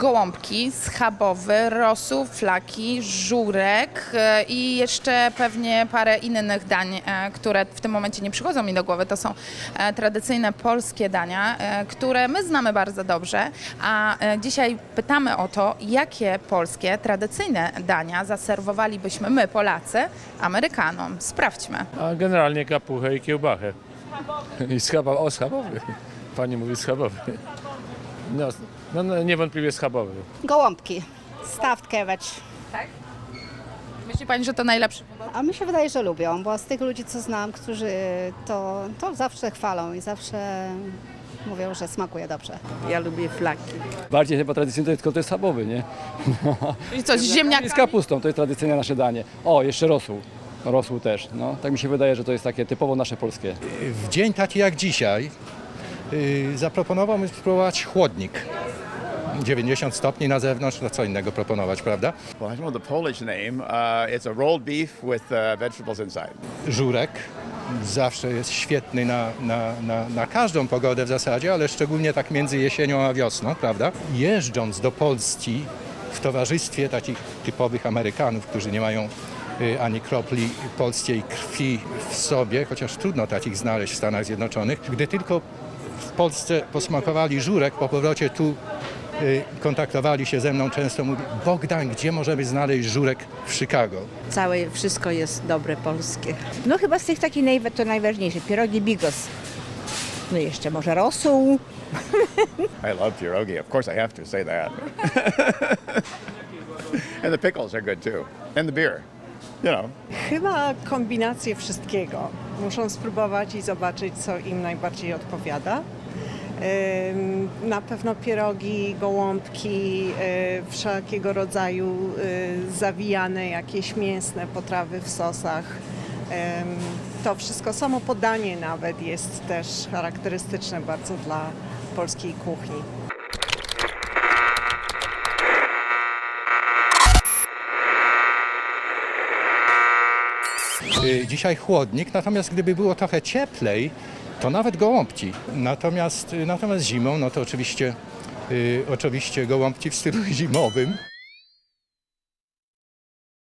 gołąbki, schabowy, rosół, flaki, żurek e, i jeszcze pewnie parę innych dań, e, które w tym momencie nie przychodzą mi do głowy. To są e, tradycyjne polskie dania, e, które my znamy bardzo dobrze, a e, dzisiaj pytamy o to, jakie polskie tradycyjne dania zaserwowalibyśmy my, Polacy, Amerykanom. Sprawdźmy. A generalnie kapuchę i kiełbachę. I schabowy. O, schabowy. Pani mówi schabowy. No, no, no niewątpliwie schabowy. Gołąbki, stuffed cabbage. Myśli Pani, że to najlepszy A mi się wydaje, że lubią, bo z tych ludzi, co znam, którzy to, to zawsze chwalą i zawsze mówią, że smakuje dobrze. Ja lubię flaki. Bardziej chyba tradycyjne to jest, to jest schabowy, nie? Czyli coś z I z ziemniakami? kapustą, to jest tradycyjne nasze danie. O, jeszcze rosół. Rosół też, no. Tak mi się wydaje, że to jest takie typowo nasze polskie. W dzień taki jak dzisiaj yy, zaproponowałbym spróbować chłodnik. 90 stopni na zewnątrz, no co innego proponować, prawda? Well, I know the Polish name. Uh, it's a rolled beef with uh, vegetables inside. Żurek zawsze jest świetny na, na, na, na każdą pogodę w zasadzie, ale szczególnie tak między jesienią a wiosną, prawda? Jeżdżąc do Polski w towarzystwie takich typowych Amerykanów, którzy nie mają y, ani kropli polskiej krwi w sobie, chociaż trudno takich znaleźć w Stanach Zjednoczonych, gdy tylko w Polsce posmakowali żurek, po powrocie tu y, kontaktowali się ze mną często, mówi Bogdan, gdzie możemy znaleźć żurek w Chicago? Całe wszystko jest dobre polskie. No chyba z tych takich naj, to najważniejsze, pierogi bigos. No jeszcze może rosół. I love pierogi. Of course, I have to say that. and the pickles are good too, and the beer. You know. Chyba kombinację wszystkiego. Muszą spróbować i zobaczyć, co im najbardziej odpowiada. Na pewno pierogi, gołąbki, y, wszelkiego rodzaju y, zawijane jakieś mięsne potrawy w sosach. To wszystko, samo podanie nawet jest też charakterystyczne bardzo dla polskiej kuchni. Dzisiaj chłodnik, natomiast gdyby było trochę cieplej, to nawet gołąbki. Natomiast, y, natomiast zimą, no to oczywiście, y, oczywiście gołąbki w stylu zimowym.